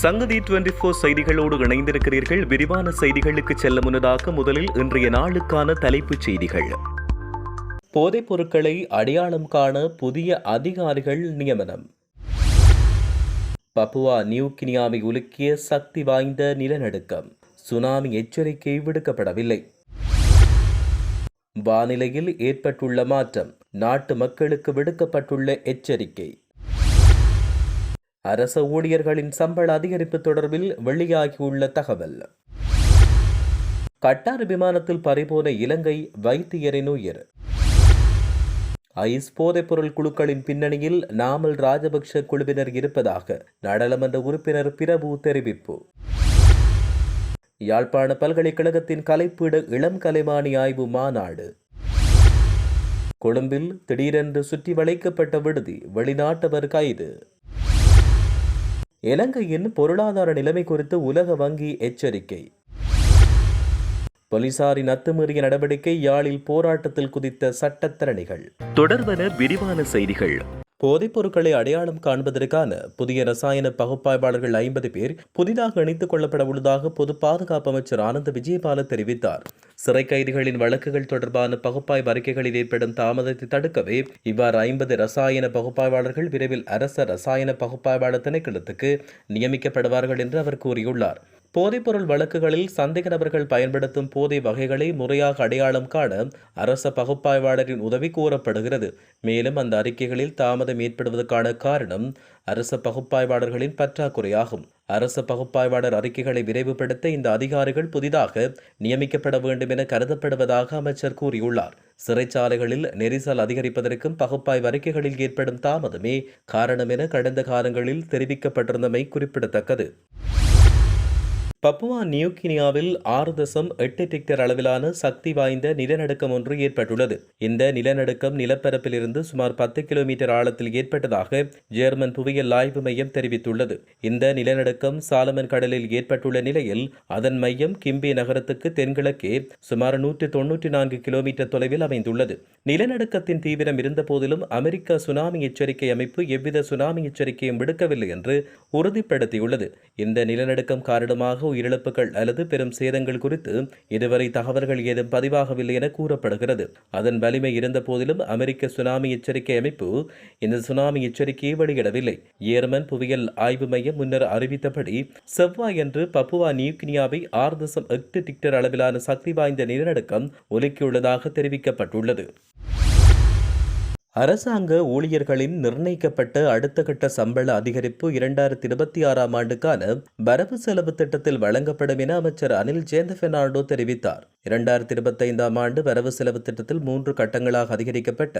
சங்கதி twenty four செய்திகளோடு இணைந்திருக்கிறீர்கள். விரிவான செய்திகளுக்கு செல்ல முன்னதாக முதலில் இன்றைய நாளுக்கான தலைப்புச் செய்திகள். போதைப் பொருட்களை அடையாளம் காண புதிய அதிகாரிகள் நியமனம். பப்புவா நியூ கினியாவை உலுக்கிய சக்தி வாய்ந்த நிலநடுக்கம். சுனாமி எச்சரிக்கை விடுக்கப்படவில்லை. வானிலையில் ஏற்பட்டுள்ள மாற்றம். நாட்டு மக்களுக்கு விடுக்கப்பட்டுள்ள எச்சரிக்கை. அரச ஊழியர்களின் சம்பள அதிகரிப்பு தொடர்பில் வெளியாகியுள்ள தகவல். கட்டார் விமானத்தில் பறிபோன இலங்கை வைத்தியரின் உயிர். ஐஸ் போதைப்பொருள் குழுக்களின் பின்னணியில் நாமல் ராஜபக்ஷ குழுவினர் இருப்பதாக நாடாளுமன்ற உறுப்பினர் பிரபு தெரிவிப்பு. யாழ்ப்பாண பல்கலைக்கழகத்தின் கலைப்பீட இளம் கலைமானி ஆய்வு மாநாடு. கொழும்பில் திடீரென்று சுற்றி வளைக்கப்பட்ட விடுதி வெளிநாட்டவர் கைது. இலங்கையின் பொருளாதார நிலைமை குறித்து உலக வங்கி எச்சரிக்கை. போலீசாரின் அத்துமீறிய நடவடிக்கை யாழில் போராட்டத்தில் குதித்த சட்டத்தரணிகள். தொடர்வன விரிவான செய்திகள். போதைப் பொருட்களை அடையாளம் காண்பதற்கான புதிய ரசாயன பகுப்பாய்வாளர்கள் ஐம்பது பேர் புதிதாக இணைத்துக் கொள்ளப்பட உள்ளதாக பொது பாதுகாப்பு அமைச்சர் ஆனந்த் விஜயபால தெரிவித்தார். சிறை கைதிகளின் வழக்குகள் தொடர்பான பகுப்பாய்வு அறிக்கைகளில் ஏற்படும் தாமதத்தை தடுக்கவே இவ்வாறு ஐம்பது ரசாயன பகுப்பாய்வாளர்கள் விரைவில் அரச ரசாயன பகுப்பாய்வாளர் திணைக்களத்துக்கு நியமிக்கப்படுவார்கள் என்று அவர் கூறியுள்ளார். போதைப்பொருள் வழக்குகளில் சந்தேக நபர்கள் பயன்படுத்தும் போதை வகைகளை முறையாக அடையாளம் காண அரச பகுப்பாய்வாளரின் உதவி கோரப்படுகிறது. மேலும் அந்த அறிக்கைகளில் தாமதம் ஏற்படுவதற்கான காரணம் அரச பகுப்பாய்வாளர்களின் பற்றாக்குறையாகும். அரச பகுப்பாய்வாளர் அறிக்கைகளை விரைவுபடுத்த இந்த அதிகாரிகள் புதிதாக நியமிக்கப்பட வேண்டும் என கருதப்படுவதாக அமைச்சர் கூறியுள்ளார். சிறைச்சாலைகளில் நெரிசல் அதிகரிப்பதற்கும் பகுப்பாய்வு அறிக்கைகளில் ஏற்படும் தாமதமே காரணம் என கடந்த காலங்களில் தெரிவிக்கப்பட்டிருந்தமை குறிப்பிடத்தக்கது. பப்புவா நியூகினியாவில் ஆறு தசம் எட்டு டிக்டர் அளவிலான சக்தி வாய்ந்த நிலநடுக்கம் ஒன்று ஏற்பட்டுள்ளது. இந்த நிலநடுக்கம் நிலப்பரப்பிலிருந்து சுமார் பத்து கிலோமீட்டர் ஆழத்தில் ஏற்பட்டதாக ஜெர்மன் புவியியல் ஆய்வு மையம் தெரிவித்துள்ளது. இந்த நிலநடுக்கம் சாலமன் கடலில் ஏற்பட்டுள்ள நிலையில் அதன் மையம் கிம்பி நகரத்துக்கு தென்கிழக்கே சுமார் நூற்றி தொன்னூற்றி நான்கு கிலோமீட்டர் தொலைவில் அமைந்துள்ளது. நிலநடுக்கத்தின் தீவிரம் இருந்தபோதிலும் அமெரிக்க சுனாமி எச்சரிக்கை அமைப்பு எவ்வித சுனாமி எச்சரிக்கையும் விடுக்கவில்லை என்று உறுதிப்படுத்தியுள்ளது. இந்த நிலநடுக்கம் காரணமாக உயிரிழப்புகள் அல்லது பெரும் சேதங்கள் குறித்து இதுவரை தகவல்கள் ஏதும் பதிவாகவில்லை என கூறப்படுகிறது. அதன் வலிமை இருந்த போதிலும் அமெரிக்க சுனாமி எச்சரிக்கை அமைப்பு இந்த சுனாமி எச்சரிக்கையை வெளியிடவில்லை. ஏர்மன் புவியியல் ஆய்வு மையம் முன்னர் அறிவித்தபடி செவ்வாயன்று பப்புவா நியூகினியாவை ஆறு தசம் எட்டு டிக்டர் அளவிலான சக்தி வாய்ந்த நிலநடுக்கம் ஒலுக்கியுள்ளதாக தெரிவிக்கப்பட்டுள்ளது. அரசாங்க ஊழியர்களின் நிர்ணயிக்கப்பட்ட அடுத்த கட்ட சம்பள அதிகரிப்பு இரண்டாயிரத்தி இருபத்தி ஆறாம் ஆண்டுக்கான வரவு செலவு திட்டத்தில் வழங்கப்படும் என அமைச்சர் அனில் ஜேந்த பெர்னாண்டோ தெரிவித்தார். இரண்டாயிரத்தி இருபத்தைந்தாம் ஆண்டு வரவு செலவு திட்டத்தில் மூன்று கட்டங்களாக அதிகரிக்கப்பட்ட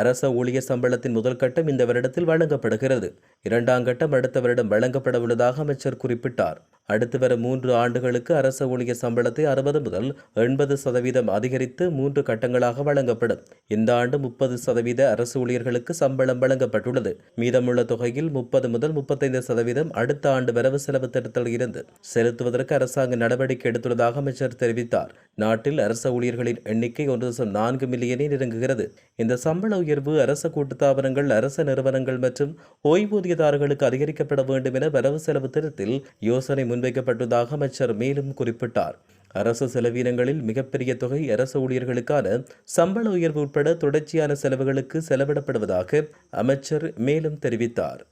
அரச ஊழியர் சம்பளத்தின் முதல் கட்டம் இந்த வருடத்தில் வழங்கப்படுகிறது. இரண்டாம் கட்டம் அடுத்த வருடம் வழங்கப்பட உள்ளதாக அமைச்சர் குறிப்பிட்டார். அடுத்து வரும் மூன்று ஆண்டுகளுக்கு அரச ஊழியர் சம்பளத்தை அறுபது முதல் எண்பது சதவீதம் அதிகரித்து மூன்று கட்டங்களாக வழங்கப்படும். இந்த ஆண்டு முப்பது சதவீத அரசு ஊழியர்களுக்கு சம்பளம் வழங்கப்பட்டுள்ளது. மீதமுள்ள தொகையில் முப்பது முதல் முப்பத்தைந்து சதவீதம் அடுத்த ஆண்டு வரவு செலவு திட்டத்தில் இருந்து செலுத்துவதற்கு அரசாங்கம் நடவடிக்கை எடுத்துள்ளதாக அமைச்சர் தெரிவித்தார். நாட்டில் அரச ஊழியர்களின் எண்ணிக்கை ஒன்று தசம் நான்கு மில்லியனை நெருங்குகிறது. இந்த சம்பள உயர்வு அரச கூட்டுத்தாபனங்கள் அரச நிறுவனங்கள் மற்றும் ஓய்வூதியதாரர்களுக்கு அதிகரிக்கப்பட வேண்டும் என வரவு செலவு திட்டத்தில் யோசனை முன்வைக்கப்பட்டதாக அமைச்சர் மேலும் குறிப்பிட்டார். அரசு செலவினங்களில் மிகப்பெரிய தொகை அரசு ஊழியர்களுக்கான சம்பள உயர்வு உட்பட தொடர்ச்சியான செலவுகளுக்கு செலவிடப்படுவதாக அமைச்சர் மேலும் தெரிவித்தார்.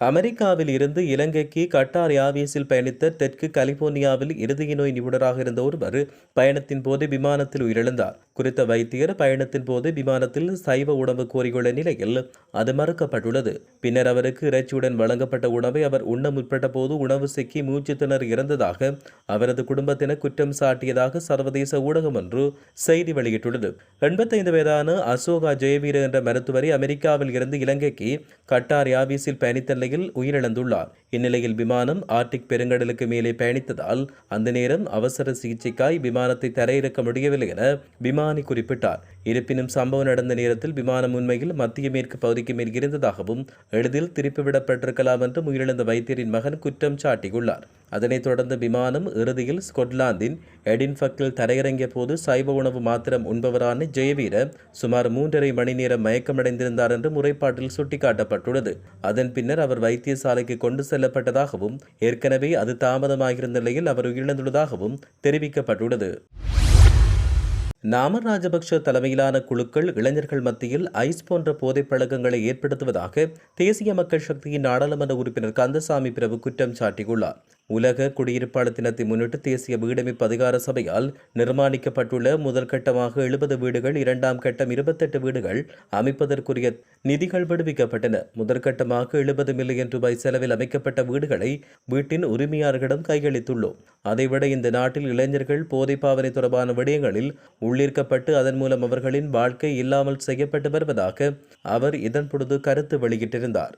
அமெரிக்காவில் இருந்து இலங்கைக்கு கட்டார் ஏர்வேஸில் பயணித்த தெற்கு கலிபோர்னியாவில் இருதய நோய் நிபுணராக இருந்த ஒருவர் பயணத்தின் போது விமானத்தில் உயிரிழந்தார். குறித்த வைத்தியர் பயணத்தின் போது விமானத்தில் சைவ உணவு கோரியுள்ள நிலையில் அது மறுக்கப்பட்டுள்ளது. பின்னர் அவருக்கு இறைச்சியுடன் வழங்கப்பட்ட உணவை அவர் உண்ண முற்பட்ட போது உணவு சிக்கி மூச்சு திணறி இறந்ததாக அவரது குடும்பத்தினர் குற்றம் சாட்டியதாக சர்வதேச ஊடகம் ஒன்று செய்தி வெளியிட்டுள்ளது. எண்பத்தைந்து வயதான அசோகா ஜெயவீர என்ற மருத்துவரை அமெரிக்காவில் இருந்து இலங்கைக்கு கட்டார் யாவீஸில் பயணித்த நிலையில் உயிரிழந்துள்ளார். இந்நிலையில் விமானம் ஆர்டிக் பெருங்கடலுக்கு மேலே பயணித்ததால் அந்த நேரம் அவசர சிகிச்சைக்காய் விமானத்தை தரையிறக்க முடியவில்லை என விமானி குறிப்பிட்டார். இருப்பினும் சம்பவம் நடந்த நேரத்தில் விமானம் உண்மையில் மத்திய மேற்கு பகுதிக்கு மேல் இருந்ததாகவும் எளிதில் திருப்பிவிடப்பட்டிருக்கலாம் என்றும் உயிரிழந்த வைத்தியரின் மகன் குற்றம் சாட்டியுள்ளார். அதனைத் தொடர்ந்து விமானம் இறுதியில் ஸ்கொட்லாந்தின் எடின்பக்கில் தரையிறங்கிய போது சைவ உணவு மாத்திரம் உண்பவரான ஜெயவீர சுமார் மூன்றரை மணி நேரம் மயக்கமடைந்திருந்தார் என்று முறைப்பாட்டில் சுட்டிக்காட்டப்பட்டுள்ளது. அதன் பின்னர் அவர் வைத்தியசாலைக்கு கொண்டு செல்லப்பட்டதாகவும் ஏற்கனவே அது தாமதமாகியிருந்த நிலையில் அவர் உயிரிழந்துள்ளதாகவும் தெரிவிக்கப்பட்டுள்ளது. நாம ராஜபக்ஷ தலைமையிலான குழுக்கள் இளைஞர்கள் மத்தியில் ஐஸ் போன்ற போதைப் பழக்கங்களை ஏற்படுத்துவதாக தேசிய மக்கள் சக்தியின் நாடாளுமன்ற உறுப்பினர் கந்தசாமி பிரபு குற்றம் சாட்டியுள்ளார். உலக குடியிருப்பாளர் தினத்தை முன்னிட்டு தேசிய வீடமைப்பு அதிகார சபையால் நிர்மாணிக்கப்பட்டுள்ள முதல் கட்டமாக எழுபது வீடுகள் இரண்டாம் கட்டம் இருபத்தெட்டு வீடுகள் அமைப்பதற்குரிய நிதிகள் விடுவிக்கப்பட்டன. முதற்கட்டமாக எழுபது மில்லியன் ரூபாய் செலவில் அமைக்கப்பட்ட வீடுகளை வீட்டின் உரிமையாளர்களிடம் கையளித்துள்ளோம். அதைவிட இந்த நாட்டில் இளைஞர்கள் போதை பாவனை தொடர்பான விடயங்களில் உள்ளீர்க்கப்பட்டு அதன் மூலம் அவர்களின் வாழ்க்கை இல்லாமல் செய்யப்பட்டு வருவதாக அவர் இதன் பொழுது கருத்து வெளியிட்டிருந்தார்.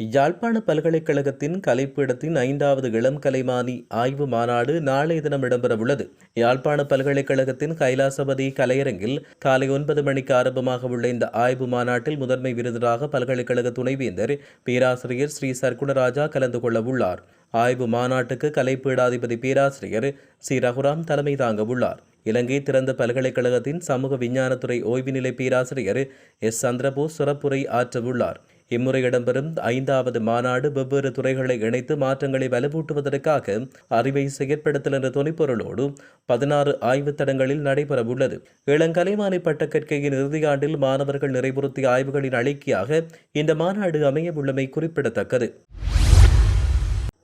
யாழ்ப்பாண பல்கலைக்கழகத்தின் கலைப்பீடத்தின் ஐந்தாவது இளம் கலைமானி ஆய்வு மாநாடு நாளைய தினம் இடம்பெறவுள்ளது. யாழ்ப்பாண பல்கலைக்கழகத்தின் கைலாசபதி கலையரங்கில் காலை ஒன்பது மணிக்கு ஆரம்பமாக உள்ள இந்த ஆய்வு மாநாட்டில் முதன்மை விருதராக பல்கலைக்கழக துணைவேந்தர் பேராசிரியர் ஸ்ரீ சர்க்குணராஜா கலந்து கொள்ள உள்ளார் ஆய்வு மாநாட்டுக்கு கலைப்பீடாதிபதி பேராசிரியர் ஸ்ரீ ரகுராம் தலைமை தாங்க உள்ளார் இலங்கை திறந்த பல்கலைக்கழகத்தின் சமூக விஞ்ஞானத்துறை ஓய்வு நிலை பேராசிரியர் எஸ். சந்திரபோஸ் சிறப்புரை ஆற்றவுள்ளார். இம்முறை இடம்பெறும் ஐந்தாவது மாநாடு வெவ்வேறு துறைகளை இணைத்து மாற்றங்களை வலுவூட்டுவதற்காக அறிவை செயற்படுத்தல் என்ற துணைப்பொருளோடு பதினாறு ஆய்வுத் தடங்களில் நடைபெறவுள்ளது. இளங்கலைமானி பட்டக்கற்கையின் இறுதியாண்டில் மாணவர்கள் நிறைவுறுத்திய ஆய்வுகளின் அழைக்கியாக இந்த மாநாடு அமையவுள்ளமை குறிப்பிடத்தக்கது.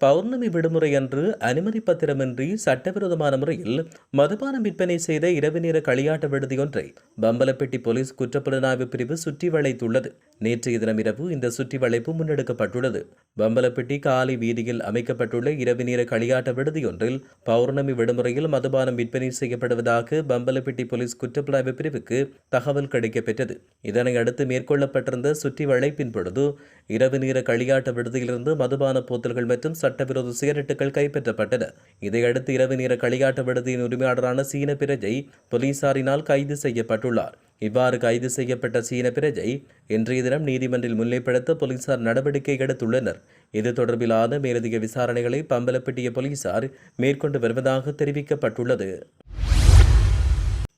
பௌர்ணமி விடுமுறை அன்று அனுமதி பத்திரமின்றி சட்டவிரோதமான முறையில் மதுபானம் விற்பனை செய்த இரவு நேர களியாட்ட விடுதியொன்றை பம்பலப்பட்டி போலீஸ் குற்றப்புலனாய்வு பிரிவு சுற்றி வளைத்துள்ளது. நேற்றைய தினம் இரவு இந்த சுற்றி வளைப்பு முன்னெடுக்கப்பட்டுள்ளது. பம்பலப்பட்டி காலை வீதியில் அமைக்கப்பட்டுள்ள இரவு நேர களியாட்ட விடுதியொன்றில் பௌர்ணமி விடுமுறையில் மதுபானம் விற்பனை செய்யப்படுவதாக பம்பலப்பட்டி போலீஸ் குற்றப்புலனாய்வு பிரிவுக்கு தகவல் கிடைக்கப்பெற்றது. இதனை அடுத்து மேற்கொள்ளப்பட்டிருந்த சுற்றி வளைப்பின் பொழுது இரவு நேர களியாட்ட விடுதியிலிருந்து மதுபான போத்தல்கள் மற்றும் சட்டவிரோத சிகரெட்டுகள் கைப்பற்றப்பட்டன. இதையடுத்து இரவு நேர களியாட்ட விடுதியின் உரிமையாளரான சீன பிரஜை போலீசாரினால் கைது செய்யப்பட்டுள்ளார். இவ்வாறு கைது செய்யப்பட்ட சீன பிரஜை இன்றைய தினம் நீதிமன்றில் முன்னிலைப்படுத்த போலீசார் நடவடிக்கை எடுத்துள்ளனர். இது தொடர்பிலான மேலதிக விசாரணைகளை பம்பலப்பட்டிய போலீசார் மேற்கொண்டு வருவதாக தெரிவிக்கப்பட்டுள்ளது.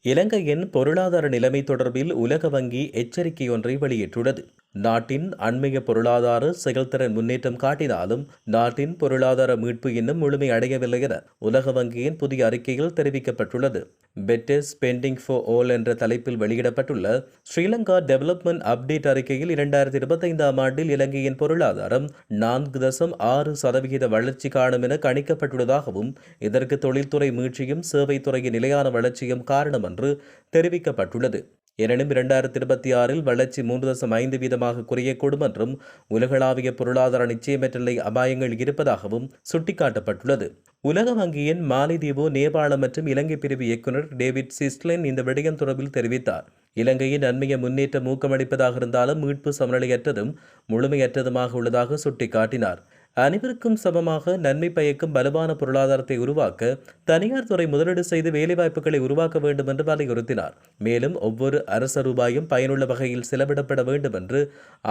இலங்கையின் பொருளாதார நிலைமை தொடர்பில் உலக வங்கி எச்சரிக்கை ஒன்றை வெளியிட்டுள்ளது. நாட்டின் அண்மைய பொருளாதார செயல்திறன் முன்னேற்றம் காட்டினாலும் நாட்டின் பொருளாதார மீட்பு இன்னும் முழுமை அடையவில்லை என உலக வங்கியின் புதிய அறிக்கையில் தெரிவிக்கப்பட்டுள்ளது. பெட்டர் ஸ்பெண்டிங் ஃபார் ஆல் என்ற தலைப்பில் வெளியிடப்பட்டுள்ள ஸ்ரீலங்கா டெவலப்மெண்ட் அப்டேட் அறிக்கையில் இரண்டாயிரத்தி இருபத்தைந்தாம் ஆண்டில் இலங்கையின் பொருளாதாரம் நான்கு தசம் ஆறு சதவிகித வளர்ச்சி காணும் என கணிக்கப்பட்டுள்ளதாகவும் இதற்கு தொழில்துறை மீழ்ச்சியும் சேவைத்துறையின் நிலையான வளர்ச்சியும் காரணம் என்று தெரிவிக்கப்பட்டுள்ளது. எனினும் இரண்டாயிரத்தி இருபத்தி ஆறில் வளர்ச்சி மூன்று தசம் ஐந்து வீதமாக குறையக்கூடும் என்றும் உலகளாவிய பொருளாதார நிச்சயமற்ற நிலை அபாயங்கள் இருப்பதாகவும் சுட்டிக்காட்டப்பட்டுள்ளது. உலக வங்கியின் மாலைதீவு நேபாளம் மற்றும் இலங்கை பிரிவு இயக்குநர் டேவிட் சிஸ்லின் இந்த விடயம் தொடர்பில் தெரிவித்தார். இலங்கையின் நன்மைய முன்னேற்றம் ஊக்கமளிப்பதாக இருந்தாலும் மீட்பு சமநிலையற்றதும் முழுமையற்றதுமாக உள்ளதாக சுட்டிக்காட்டினார். அனைவருக்கும் சமமாக நன்மை பயக்கும் வலுவான பொருளாதாரத்தை உருவாக்க தனியார் துறை முதலீடு செய்து வேலைவாய்ப்புகளை உருவாக்க வேண்டும் என்று வலியுறுத்தினார். மேலும் ஒவ்வொரு அரச ரூபாயும் பயனுள்ள வகையில் செலவிடப்பட வேண்டும் என்று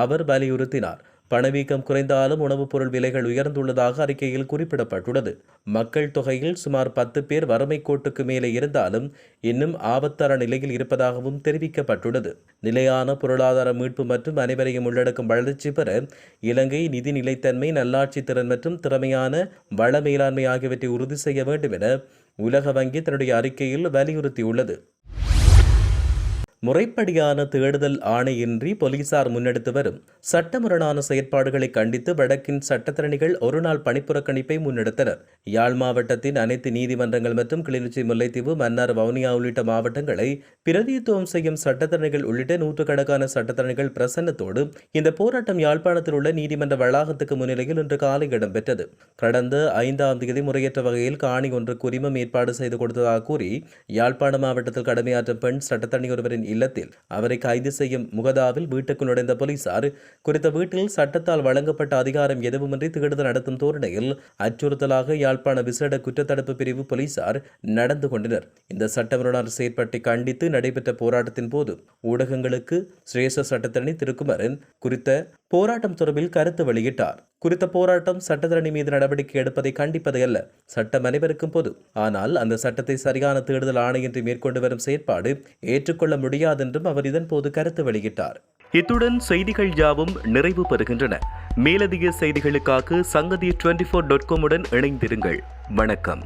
அவர் வலியுறுத்தினார். பணவீக்கம் குறைந்தாலும் உணவுப் பொருள் விலைகள் உயர்ந்துள்ளதாக அறிக்கையில் குறிப்பிடப்பட்டுள்ளது. மக்கள் தொகையில் சுமார் பத்து பேர் வறுமை கோட்டுக்கு மேலே இருந்தாலும் இன்னும் ஆபத்தான நிலையில் இருப்பதாகவும் தெரிவிக்கப்பட்டுள்ளது. நிலையான பொருளாதார மீட்பு மற்றும் அனைவரையும் உள்ளடக்கும் வளர்ச்சி பெற இலங்கை நிதி நிலைத்தன்மை நல்லாட்சி திறன் மற்றும் திறமையான வள மேலாண்மை ஆகியவற்றை உறுதி செய்ய வேண்டும் என உலக வங்கி தன்னுடைய அறிக்கையில் வலியுறுத்தியுள்ளது. முறைப்படியான தேடுதல் ஆணையின்றி போலீசார் முன்னெடுத்து வரும் சட்டமுரணான செயற்பாடுகளை கண்டித்து வடக்கின் சட்டத்தரணிகள் ஒருநாள் பணிப்புறக்கணிப்பை முன்னெடுத்தனர். யாழ் மாவட்டத்தின் அனைத்து நீதிமன்றங்கள் மற்றும் கிளிநொச்சி முல்லைத்தீவு மன்னார் வவுனியா உள்ளிட்ட மாவட்டங்களை பிரதிநிதித்துவம் செய்யும் சட்டத்தரணிகள் உள்ளிட்ட நூற்றுக்கணக்கான சட்டத்தரணிகள் பிரசன்னத்தோடு இந்த போராட்டம் யாழ்ப்பாணத்தில் உள்ள நீதிமன்ற வளாகத்துக்கு முன்னிலையில் இன்று காலை இடம்பெற்றது. கடந்த ஐந்தாம் தேதி முறையற்ற வகையில் காணி ஒன்றுக்கு உரிமம் ஏற்பாடு செய்து கொடுத்ததாக கூறி யாழ்ப்பாண மாவட்டத்தில் கடமையாற்றும் பெண் சட்டத்தரணி ஒருவரின் இல்லத்தில். அவரை கைது செய்யும் முகதாவில் வீட்டுக்கு நுழைந்த போலீசார் குறித்த வீட்டில் சட்டத்தால் வழங்கப்பட்ட அதிகாரம் எதுவுமின்றி தேடுதல் நடத்தும் தோரணையில் அச்சுறுத்தலாக யாழ்ப்பாண விசேட குற்றத்தடுப்பு பிரிவு போலீசார் நடந்து கொண்டனர். இந்த சட்டமுறையான செயற்பாட்டை கண்டித்து நடைபெற்ற போராட்டத்தின் போது ஊடகங்களுக்கு சிரேஷ சட்டத்தரணி திருக்குமரன் குறித்த போராட்டம் தொடர்பில் கருத்து வெளியிட்டார். குறித்த போராட்டம் சட்டத்தரணி மீது நடவடிக்கை எடுப்பதை கண்டிப்பது அல்ல சட்டம் அனைவருக்கும் பொது. ஆனால் அந்த சட்டத்தை சரியான தேடுதல் ஆணையின்றி மேற்கொண்டு வரும் செயற்பாடு ஏற்றுக்கொள்ள முடியாதென்றும் அவர் இதன்போது கருத்து வெளியிட்டார். இத்துடன் செய்திகள் யாவும் நிறைவு பெறுகின்றன. மேலதிக செய்திகளுக்காக சங்கதி டுவெண்டி ஃபோர் டாட் காமுடன் இணைந்திருங்கள். வணக்கம்.